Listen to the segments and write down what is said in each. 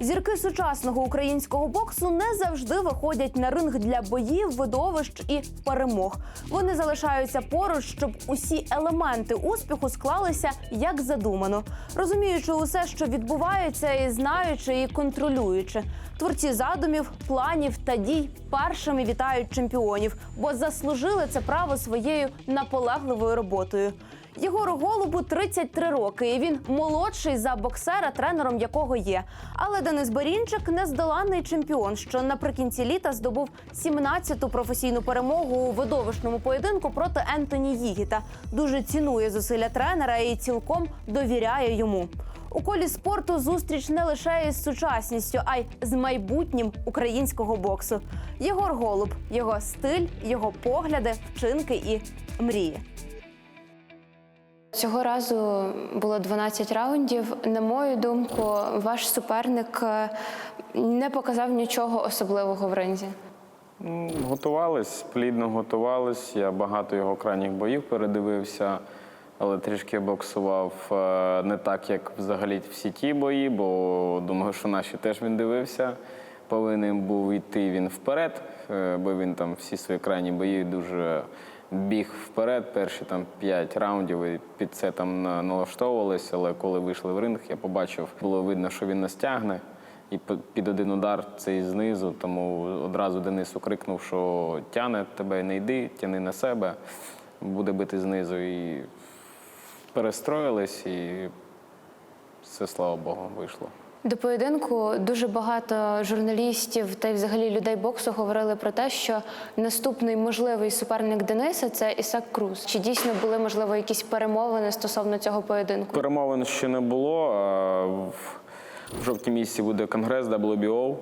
Зірки сучасного українського боксу не завжди виходять на ринг для боїв, видовищ і перемог. Вони залишаються поруч, щоб усі елементи успіху склалися як задумано, розуміючи усе, що відбувається, і знаючи і контролюючи. Творці задумів, планів та дій першими вітають чемпіонів, бо заслужили це право своєю наполегливою роботою. Єгору Голубу 33 роки, і він молодший за боксера, тренером якого є. Але Денис Берінчик нездоланний чемпіон, що наприкінці літа здобув 17-ту професійну перемогу у видовищному поєдинку проти Ентоні Їгіта. Дуже цінує зусилля тренера і цілком довіряє йому. У колі спорту зустріч не лише із сучасністю, а й з майбутнім українського боксу. Єгор Голуб, його стиль, його погляди, вчинки і мрії. Цього разу було 12 раундів. На мою думку, ваш суперник е, не показав нічого особливого в ринзі. Готувались, плідно готувались. Я багато його крайніх боїв передивився, але трішки боксував е, не так, як взагалі всі ті бої, бо думаю, що наші теж він дивився. Повинен був йти він вперед, е, бо він там всі свої крайні бої дуже біг вперед. Перші там п'ять раундів і під це там налаштовувалися. Але коли вийшли в ринг, я побачив, було видно, що він нас тягне. І під один удар цей знизу, тому одразу Денису крикнув, що тяне тебе, не йди, тяни на себе, буде бити знизу. І перестроїлись, і все, слава Богу, вийшло. До поєдинку дуже багато журналістів та й взагалі людей боксу говорили про те, що наступний можливий суперник Дениса це Ісак Круз. Чи дійсно були можливо якісь перемовини стосовно цього поєдинку? Перемовин ще не було. В жовтні місяці буде конгрес WBO,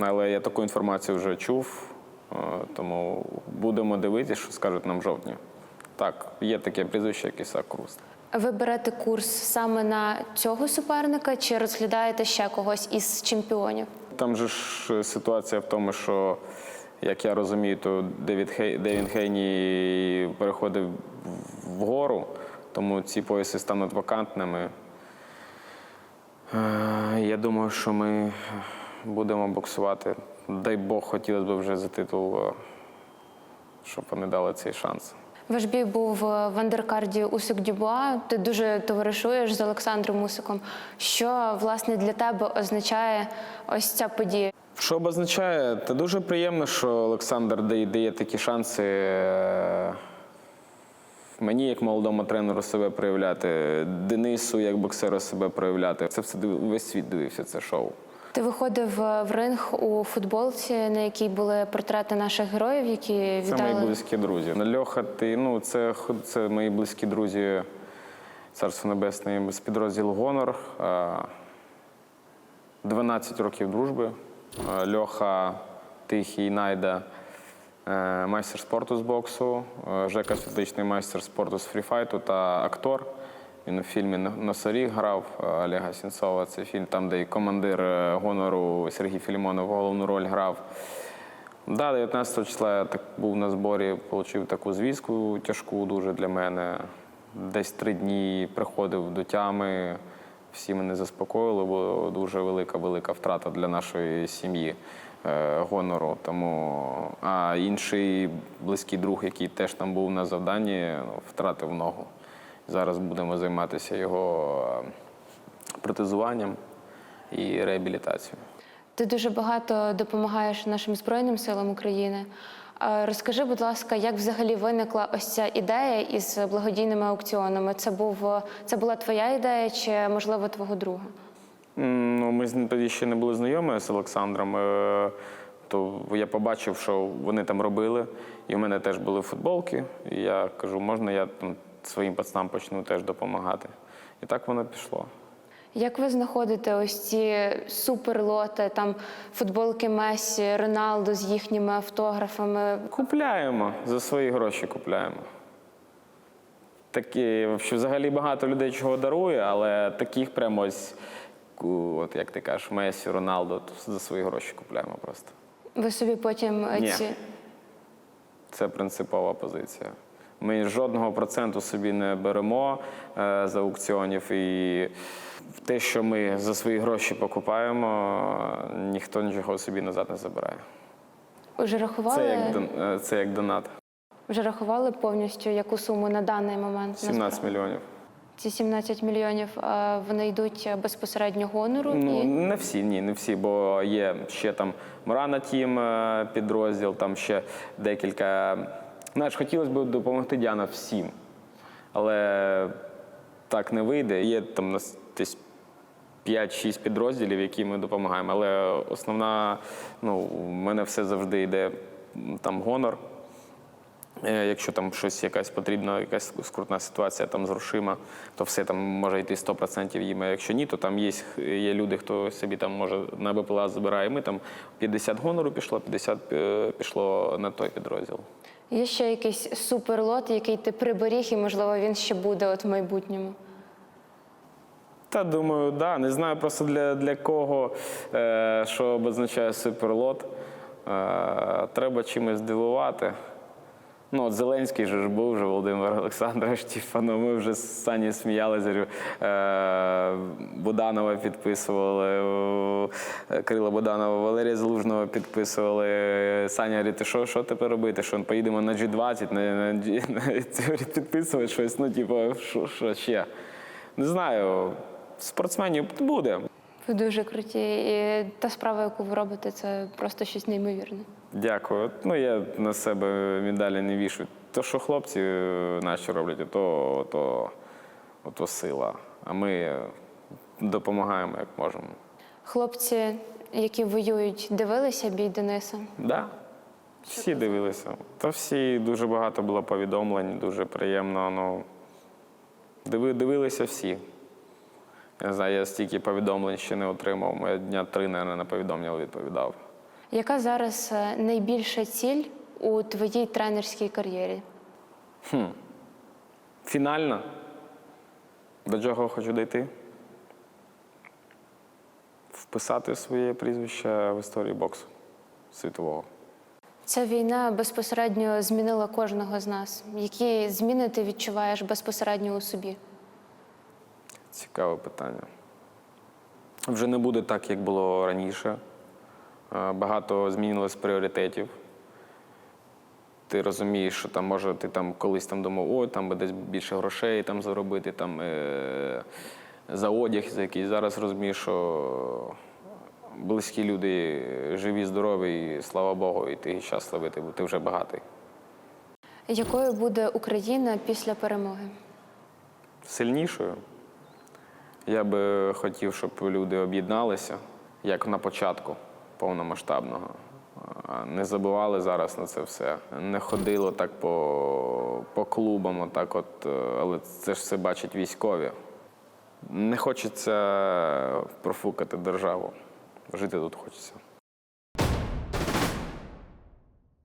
але я таку інформацію вже чув, тому будемо дивитися, що скажуть нам в жовтні. Так, є таке прізвище, як Ісак Круз. Ви берете курс саме на цього суперника, чи розглядаєте ще когось із чемпіонів? Там же ж ситуація в тому, що, як я розумію, то Девід Хей, Девін Хейні переходив вгору, тому ці пояси стануть вакантними. Е, Я думаю, що ми будемо боксувати. Дай Бог, хотілося б вже за титул, щоб вони дали цей шанс. Ваш бій був е, в андеркарді Усик Дюбуа. Ти дуже товаришуєш з Олександром Усиком. Що власне для тебе означає ось ця подія? Що обозначає? Та дуже приємно, що Олександр дає, дає такі шанси е, мені, як молодому тренеру, себе проявляти, Денису, як боксеру себе проявляти. Це все весь світ дивився це шоу. Ти виходив е, в ринг у футболці, на якій були портрети наших героїв, які Це мої близькі друзі. Льоха, ти, ну, це, це мої близькі друзі, Царство Небесне, з підрозділу Гонор. Е, 12 років дружби. Е, Льоха, Тихий, Найда, е, майстер спорту з боксу, е, Жека Світличний майстер спорту з фріфайту та актор. Він у фільмі Носоріг грав е, Олега Сінцова. Це фільм, там, де і командир е, гонору Сергій Філімонов головну роль грав. Да, 19 числа я так був на зборі, отримав таку звістку тяжку дуже для мене. Десь три дні приходив до тями, всі мене заспокоїли, бо дуже велика, велика втрата для нашої сім'ї е, гонору. Тому, а інший близький друг, який теж там був на завданні, ну, втратив ногу. Зараз будемо займатися його е, протезуванням і реабілітацією. Ти дуже багато допомагаєш нашим збройним силам України. Е, Розкажи, будь ласка, як взагалі виникла ось ця ідея із благодійними аукціонами? Це був це була твоя ідея, чи можливо твого друга? Ну, ми тоді ще не були знайомі з Олександром. е, То я побачив, що вони там робили, і в мене теж були футболки. І я кажу, можна я там своїм пацанам почну теж допомагати. І так воно пішло. Як ви знаходите ось ці суперлоти, там футболки Месі, Роналду з їхніми автографами? Купляємо, за свої гроші купляємо. Такі, що взагалі багато людей чого дарує, але таких прямо ось, от як ти кажеш, Месі, Роналдо, то за свої гроші купляємо просто. Ви собі потім Ні. ці Це принципова позиція. Ми жодного проценту собі не беремо е, з аукціонів. І те, що ми за свої гроші покупаємо, ніхто нічого собі назад не забирає. Вже рахували, Це як, е, це як донат. вже рахували повністю яку суму на даний момент? 17 мільйонів. Ці 17 мільйонів е, вони йдуть безпосередньо гонору Ну, і не всі, ні, не всі, бо є ще там Морана Тім підрозділ, там ще декілька. Знаєш, хотілося б допомогти Діана всім, але так не вийде. Є там нас десь 5-6 підрозділів, які ми допомагаємо. Але основна, ну, в мене все завжди йде там гонор. Е, Якщо там щось якась потрібна, якась скрутна ситуація там з то все там може йти 100% їм. А якщо ні, то там є, є люди, хто собі там може на БПЛА забирає. Ми там 50 гонору пішло, 50 е, пішло на той підрозділ. Є ще якийсь суперлот, який ти приберіг, і можливо він ще буде от в майбутньому. Та думаю, да. Не знаю просто для, для кого, е, що обозначає суперлот. Е, треба чимось здивувати. Ну, от Зеленський же ж був вже Володимир Олександрович, типа, ну, ми вже з Сані сміялися. Е, Буданова підписували, е, Крила Буданова, Валерія Залужного підписували. Саня говорить, що, що тепер робити? Що поїдемо на G20, на, на, на, підписувати щось, ну, типу, що, що ще? Не знаю, спортсменів буде. Ви дуже круті. І та справа, яку ви робите, це просто щось неймовірне. Дякую. Ну, я на себе медалі не вішу. То, що хлопці е, наші роблять, то, то, то сила. А ми допомагаємо як можемо. Хлопці, які воюють, дивилися бій Дениса. Да. Всі дивилися. Та всі дуже багато було повідомлень, дуже приємно. Ну, диви, дивилися всі. Я не знаю, я стільки повідомлень ще не отримав. Я дня три, мабуть, на повідомлення відповідав. Яка зараз е, найбільша ціль у твоїй тренерській кар'єрі? Фінально. До чого хочу дійти? Вписати своє прізвище в історії боксу світового. Ця війна безпосередньо змінила кожного з нас. Які зміни ти відчуваєш безпосередньо у собі? Цікаве питання. Вже не буде так, як було раніше. Е, Багато змінилось пріоритетів. Ти розумієш, що там може ти там колись там думав, ой, там би десь більше грошей там заробити, там е- за одяг за якийсь. Зараз розумієш, що близькі люди живі, здорові, і слава Богу, і ти щасливий, ти, ти вже багатий. Якою буде Україна після перемоги? сильнішою. Я би хотів, щоб люди об'єдналися, як на початку повномасштабного. Не забували зараз на це все. Не ходило так по, по клубам, отак от, е, але це ж все бачать військові. Не хочеться профукати державу. Жити тут хочеться.